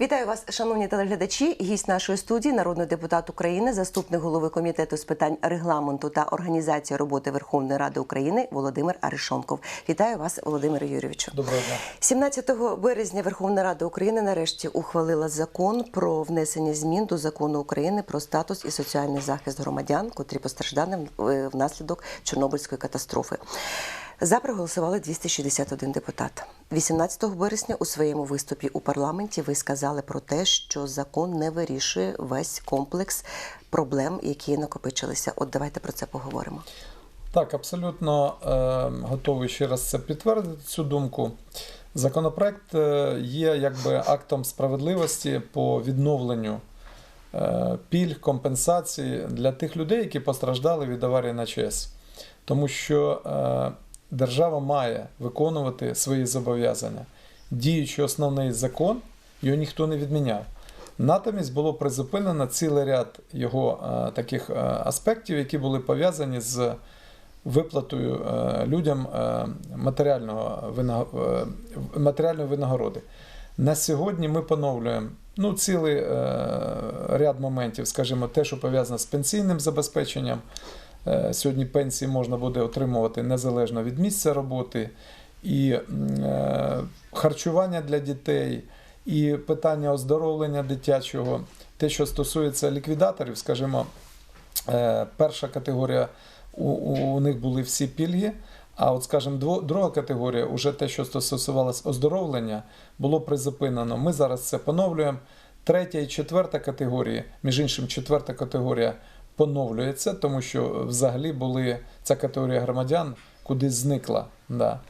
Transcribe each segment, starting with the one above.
Вітаю вас, шановні телеглядачі. Гість нашої студії, народний депутат України, заступник голови комітету з питань регламенту та організації роботи Верховної Ради України Володимир Аришонков. Вітаю вас, Володимире Юрійовичу. Доброго дня. 17 березня Верховна Рада України нарешті ухвалила закон про внесення змін до закону України про статус і соціальний захист громадян, котрі постраждали е, внаслідок Чорнобильської катастрофи. За проголосували 261 депутат. 18 березня у своєму виступі у парламенті ви сказали про те, що закон не вирішує весь комплекс проблем, які накопичилися. От давайте про це поговоримо. Так, абсолютно е, готовий ще раз це підтвердити цю думку. Законопроект е, є якби актом справедливості по відновленню е, пільг, компенсацій для тих людей, які постраждали від аварії на ЧАЕС. Тому що е, держава має виконувати свої зобов'язання. Діючи основний закон, його ніхто не відміняв. Натомість було призупинено цілий ряд його е, таких е, аспектів, які були пов'язані з виплатою е, людям е, матеріального вина- е, матеріальної винагороди. На сьогодні ми поновлюємо ну, цілий е, ряд моментів, скажімо, те, що пов'язане з пенсійним забезпеченням. Е, Сьогодні пенсії можна буде отримувати незалежно від місця роботи, і е, харчування для дітей, і питання оздоровлення дитячого. Те, що стосується ліквідаторів, скажімо, е, перша категорія у, у них були всі пільги. А от, скажімо, друга категорія, уже те, що стосувалося оздоровлення, було призупинено. Ми зараз це поновлюємо. Третя і четверта категорії, між іншим, четверта категорія поновлюється, тому що взагалі були ця категорія громадян кудись зникла. Да.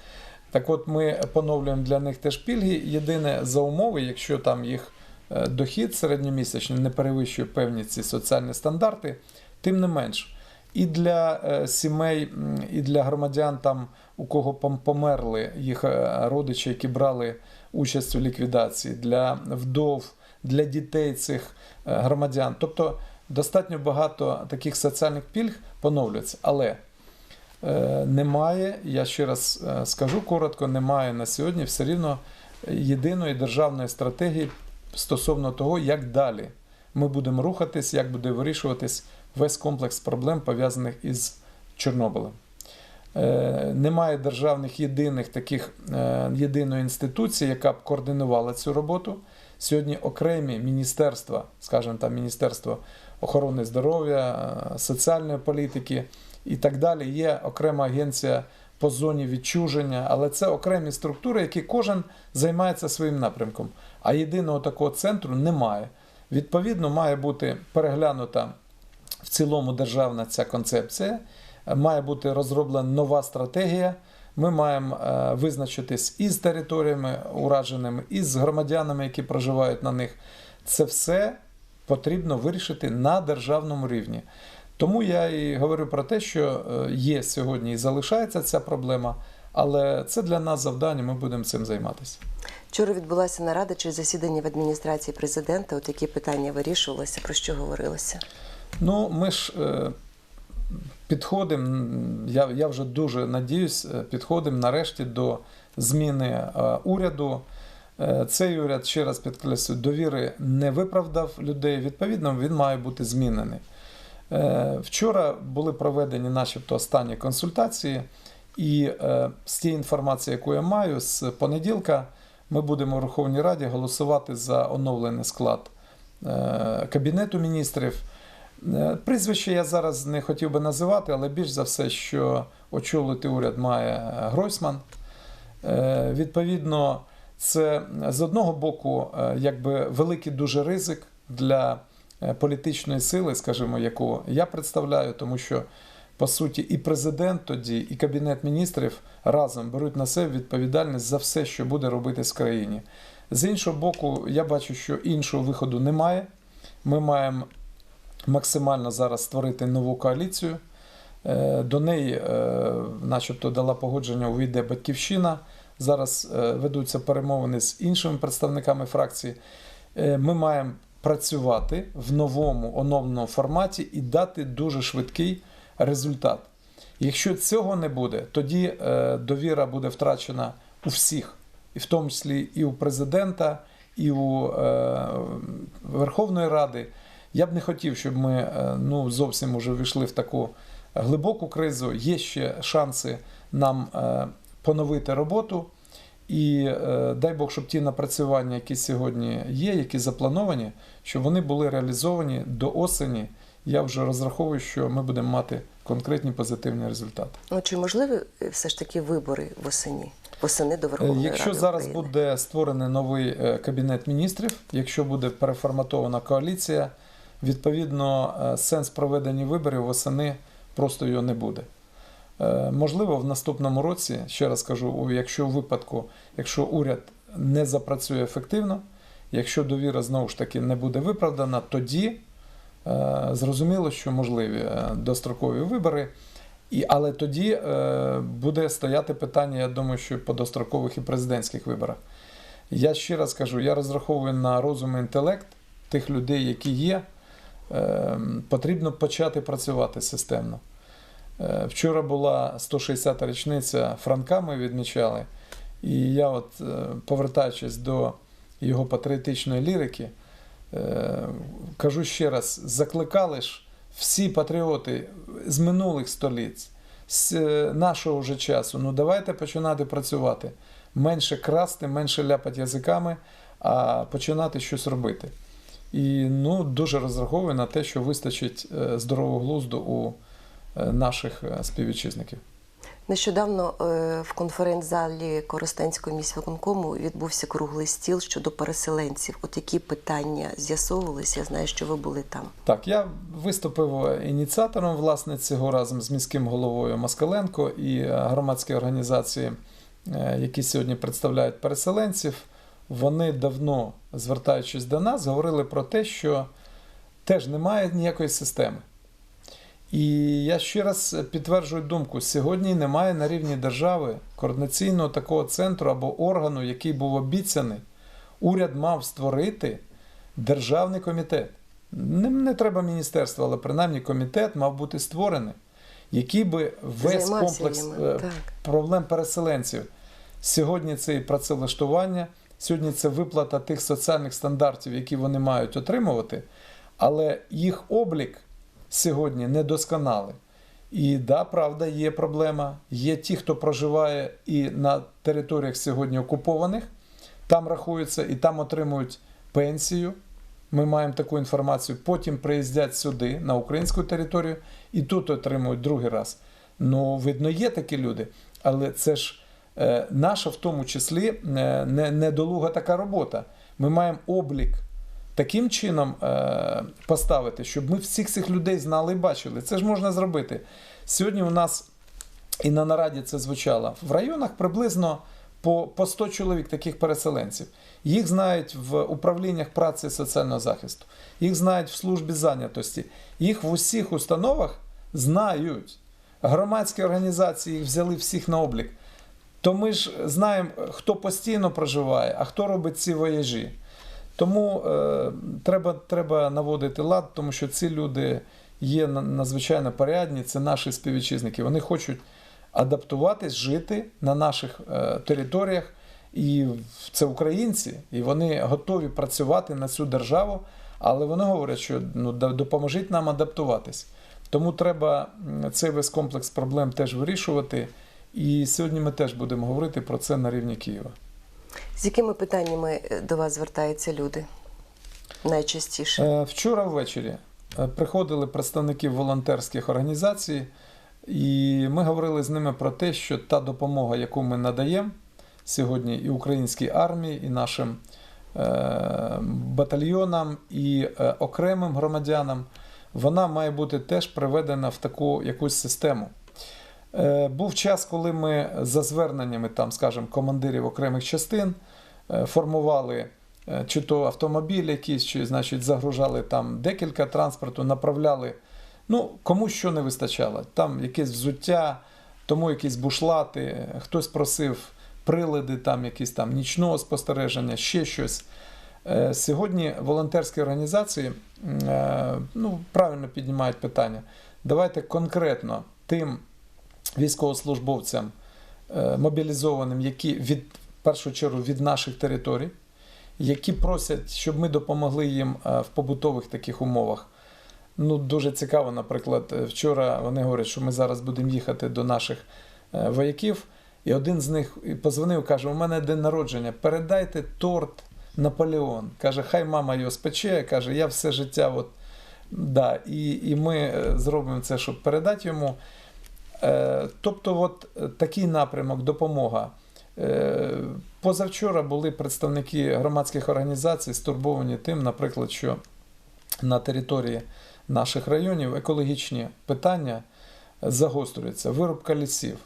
Так от ми поновлюємо для них теж пільги. Єдине за умови, якщо там їх е, дохід середньомісячний не перевищує певні ці соціальні стандарти, тим не менш. І для е, сімей, і для громадян, там, у кого померли їх е, родичі, які брали участь у ліквідації, для вдов, для дітей цих громадян. Тобто достатньо багато таких соціальних пільг поновлюється. Але е, немає, я ще раз е, скажу коротко, немає на сьогодні все рівно єдиної державної стратегії стосовно того, як далі ми будемо рухатись, як буде вирішуватись весь комплекс проблем, пов'язаних із Чорнобилем. Е, Немає державних єдиних таких е, єдиної інституції, яка б координувала цю роботу. Сьогодні окремі міністерства, скажімо там, Міністерство охорони здоров'я, е, соціальної політики і так далі. Є окрема агенція по зоні відчуження, але це окремі структури, які кожен займається своїм напрямком. А єдиного такого центру немає. Відповідно, має бути переглянута в цілому державна ця концепція, має бути розроблена нова стратегія. Ми маємо е, визначитись із територіями ураженими, і з громадянами, які проживають на них. Це все потрібно вирішити на державному рівні. Тому я і говорю про те, що е, є сьогодні і залишається ця проблема, але це для нас завдання, ми будемо цим займатися. Вчора відбулася нарада чи засідання в адміністрації президента. От які питання вирішувалися, про що говорилося? Ну, ми ж е, підходимо, я, я вже дуже надіюсь, е, підходимо нарешті до зміни уряду. Е, Цей уряд, ще раз підкреслюю, довіри не виправдав людей. Відповідно, він має бути змінений. Е, Вчора були проведені, начебто, останні консультації, і е, з тієї інформації, яку я маю, з понеділка ми будемо в Верховній Раді голосувати за оновлений склад Кабінету міністрів. Прізвище я зараз не хотів би називати, але більш за все, що очолити уряд має Гройсман. Відповідно, це з одного боку, е, якби великий дуже ризик для е, політичної сили, скажімо, яку я представляю, тому що по суті і президент тоді, і кабінет міністрів разом беруть на себе відповідальність за все, що буде робитись в країні. З іншого боку, я бачу, що іншого виходу немає. Ми маємо максимально зараз створити нову коаліцію. Е, До неї, е, начебто, дала погодження, увійде Батьківщина. Зараз е, ведуться перемовини з іншими представниками фракції. Е, Ми маємо працювати в новому оновленому форматі і дати дуже швидкий результат. Якщо цього не буде, тоді е, довіра буде втрачена у всіх, і в тому числі і у президента, і у Верховної Ради. Я б не хотів, щоб ми ну, зовсім уже війшли в таку глибоку кризу. Є ще шанси нам поновити роботу. І е, дай Бог, щоб ті напрацювання, які сьогодні є, які заплановані, щоб вони були реалізовані до осені. Я вже розраховую, що ми будемо мати конкретні позитивні результати. Ну, чи можливі е, все ж таки вибори восені? Восени до Е, Верховної Якщо Ради зараз України? буде створений новий е, кабінет міністрів, якщо буде переформатована коаліція, відповідно е, сенс проведення виборів восени просто його не буде. Е, Можливо, в наступному році, ще раз кажу, якщо у випадку, якщо уряд не запрацює ефективно, якщо довіра знову ж таки не буде виправдана, тоді е, зрозуміло, що можливі е, дострокові вибори. І, але тоді е, буде стояти питання, я думаю, що по дострокових і президентських виборах. Я ще раз кажу, я розраховую на розум і інтелект тих людей, які є. Е, потрібно почати працювати системно. Е, Вчора була 160-та річниця Франка, ми відмічали. І я, от, е, повертаючись до його патріотичної лірики, е, кажу ще раз: закликали ж всі патріоти з минулих століть, з нашого вже часу. Ну давайте починати працювати. Менше красти, менше ляпати язиками, а починати щось робити. І ну, дуже розраховую на те, що вистачить здорового глузду у наших е, співвітчизників. Нещодавно е, в конференц-залі Коростенського міськвиконкому відбувся круглий стіл щодо переселенців. От які питання з'ясовувалися? Я знаю, що ви були там. Так, я виступив ініціатором власне цього разом з міським головою Москаленко і е, громадські організації, е, які сьогодні представляють переселенців. Вони давно, звертаючись до нас, говорили про те, що теж немає ніякої системи. І я ще раз підтверджую думку: сьогодні немає на рівні держави координаційного такого центру або органу, який був обіцяний. Уряд мав створити державний комітет. Не, не треба міністерство, але принаймні комітет мав бути створений, який би весь Займався комплекс ними, е, проблем переселенців. Сьогодні це і працевлаштування, сьогодні це виплата тих соціальних стандартів, які вони мають отримувати, але їх облік сьогодні недосконалий. І да, правда, є проблема. Є ті, хто проживає і на територіях сьогодні окупованих, там рахуються і там отримують пенсію. Ми маємо таку інформацію. Потім приїздять сюди, на українську територію, і тут отримують другий раз. Ну, видно, є такі люди, але це ж е, наша, в тому числі, е, не, недолуга така робота. Ми маємо облік таким чином е, поставити, щоб ми всіх цих людей знали і бачили. Це ж можна зробити. Сьогодні у нас і на нараді це звучало. В районах приблизно по, по 100 чоловік таких переселенців. Їх знають в управліннях праці і соціального захисту, їх знають в службі зайнятості, їх в усіх установах знають. Громадські організації їх взяли всіх на облік. То ми ж знаємо, хто постійно проживає, а хто робить ці вояжі. Тому е, треба, треба наводити лад, тому що ці люди є надзвичайно порядні, це наші співвітчизники. Вони хочуть адаптуватись, жити на наших е, територіях. І це українці, і вони готові працювати на цю державу, але вони говорять, що ну, допоможіть нам адаптуватись. Тому треба цей весь комплекс проблем теж вирішувати. І сьогодні ми теж будемо говорити про це на рівні Києва. З якими питаннями е, до вас звертаються люди найчастіше? Е, Вчора ввечері е, приходили представники волонтерських організацій, і ми говорили з ними про те, що та допомога, яку ми надаємо сьогодні і українській армії, і нашим батальйонам, і окремим громадянам, вона має бути теж приведена в таку якусь систему. Е, Був час, коли ми за зверненнями, там, скажімо, командирів окремих частин е, формували е, чи то автомобіль якийсь, чи значить, загружали там декілька транспорту, направляли. Ну, кому що не вистачало. Там якесь взуття, тому якісь бушлати, хтось просив прилади, там якісь там нічного спостереження, ще щось. Сьогодні волонтерські організації ну, правильно піднімають питання. Давайте конкретно тим військовослужбовцям е, мобілізованим, які від в першу чергу від наших територій, які просять, щоб ми допомогли їм е, в побутових таких умовах. Ну, дуже цікаво, наприклад, е, вчора вони говорять, що ми зараз будемо їхати до наших вояків, і один з них позвонив, каже: у мене день народження, передайте торт Наполеон. Каже, хай мама його спече. Каже, я все життя. От, да, і, і ми зробимо це, щоб передати йому. Е, Тобто, от е, такий напрямок, допомога. Е, Позавчора були представники громадських організацій стурбовані тим, наприклад, що на території наших районів екологічні питання загострюються. Вирубка лісів.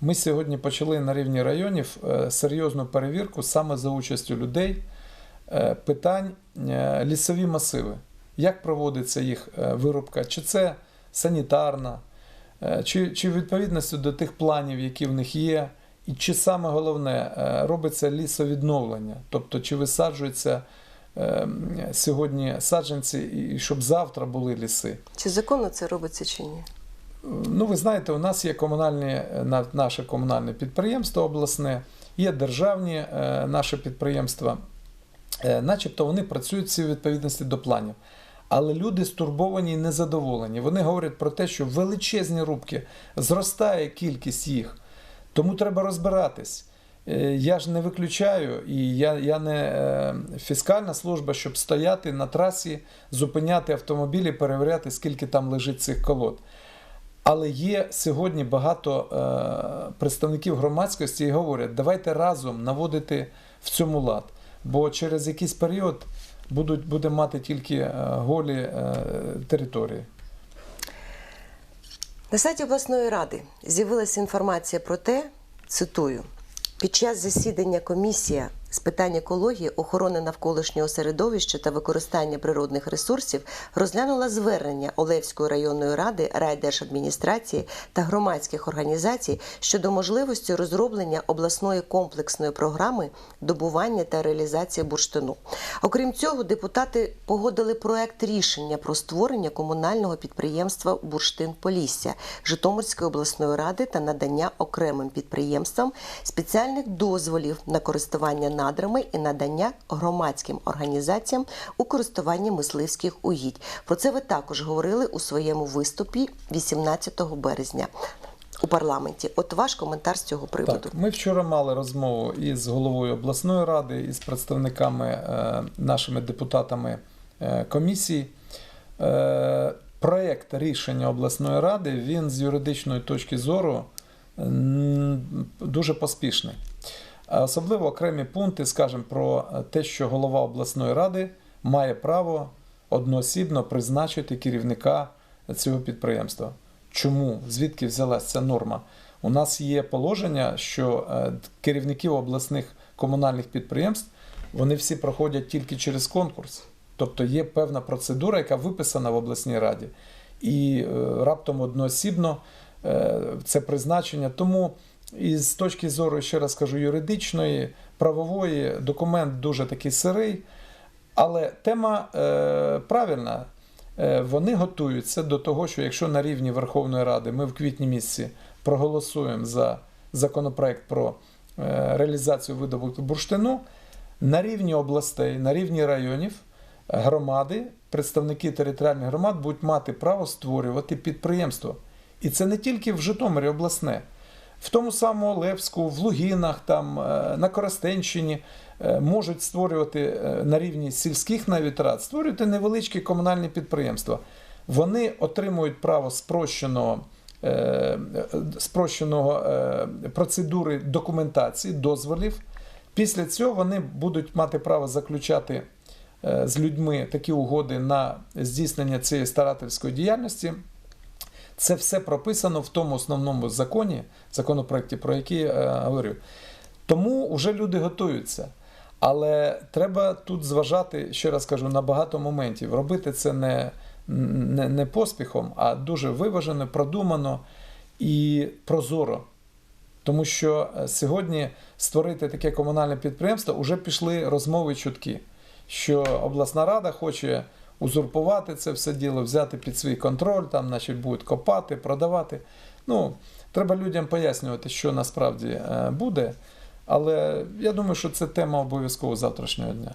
Ми сьогодні почали на рівні районів серйозну перевірку саме за участю людей питань лісові масиви. Як проводиться їх вирубка? Чи це санітарна, чи, чи відповідності до тих планів, які в них є, і чи саме головне е, робиться лісовідновлення, тобто чи висаджуються е, сьогодні саджанці, і щоб завтра були ліси. Чи законно це робиться чи ні? Ну, ви знаєте, у нас є комунальні, наше комунальне підприємство обласне, є державні е, наші підприємства, Е, начебто вони працюють всі відповідності до планів. Але люди стурбовані і незадоволені. Вони говорять про те, що величезні рубки зростає кількість їх. Тому треба розбиратись. Е, Я ж не виключаю, і я, я не е, фіскальна служба, щоб стояти на трасі, зупиняти автомобілі, перевіряти, скільки там лежить цих колод. Але є сьогодні багато е, представників громадськості і говорять, давайте разом наводити в цьому лад. Бо через якийсь період будуть, буде мати тільки е, голі е, території. На сайті обласної ради з'явилася інформація про те, цитую, під час засідання комісія з питань екології, охорони навколишнього середовища та використання природних ресурсів розглянула звернення Олевської районної ради, райдержадміністрації та громадських організацій щодо можливості розроблення обласної комплексної програми добування та реалізації бурштину. Окрім цього, депутати погодили проект рішення про створення комунального підприємства Бурштин Полісся Житомирської обласної ради та надання окремим підприємствам спеціальних дозволів на користування надрами і надання громадським організаціям у користуванні мисливських угідь. Про це ви також говорили у своєму виступі 18 березня у парламенті. От ваш коментар з цього приводу. Так, ми вчора мали розмову із головою обласної ради, і з представниками е, нашими депутатами е, комісії. Е, проєкт рішення обласної ради він з юридичної точки зору дуже поспішний. Особливо окремі пункти, скажімо, про те, що голова обласної ради має право одноосібно призначити керівника цього підприємства. Чому? Звідки взялася ця норма? У нас є положення, що е, керівників обласних комунальних підприємств вони всі проходять тільки через конкурс. Тобто є певна процедура, яка виписана в обласній раді, і е, раптом одноосібно е, це призначення. Тому і з точки зору, ще раз кажу, юридичної, правової, документ дуже такий сирий. Але тема е, правильна. Е, Вони готуються до того, що якщо на рівні Верховної Ради ми в квітні місяці проголосуємо за законопроект про е, реалізацію видобутку бурштину, на рівні областей, на рівні районів громади, представники територіальних громад будуть мати право створювати підприємство. І це не тільки в Житомирі обласне. В тому самому Левську, в Лугінах, там, е, на Коростенщині е, можуть створювати е, на рівні сільських навіть рад, створювати невеличкі комунальні підприємства. Вони отримують право спрощеного, спрощеного процедури документації, дозволів. Після цього вони будуть мати право заключати з людьми такі угоди на здійснення цієї старательської діяльності. Це все прописано в тому основному законі, законопроекті, про який я говорю. Тому вже люди готуються. Але треба тут зважати, ще раз кажу, на багато моментів. Робити це не, не, не поспіхом, а дуже виважено, продумано і прозоро. Тому що е, сьогодні створити таке комунальне підприємство вже пішли розмови чутки, що обласна рада хоче узурпувати це все діло, взяти під свій контроль, там, значить, будуть копати, продавати. Ну, Треба людям пояснювати, що насправді е, буде. Але я думаю, що це тема обов'язково завтрашнього дня.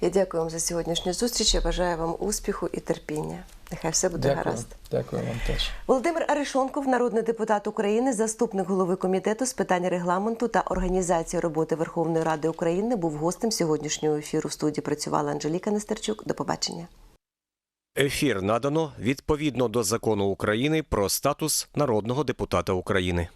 Я дякую вам за сьогоднішню зустріч. Я бажаю вам успіху і терпіння. Нехай все буде Дякую. гаразд. Дякую вам теж. Володимир Арешонков, народний депутат України, заступник голови комітету з питань регламенту та організації роботи Верховної Ради України, був гостем сьогоднішнього ефіру. В студії працювала Анжеліка Нестерчук. До побачення. Ефір надано відповідно до закону України про статус народного депутата України.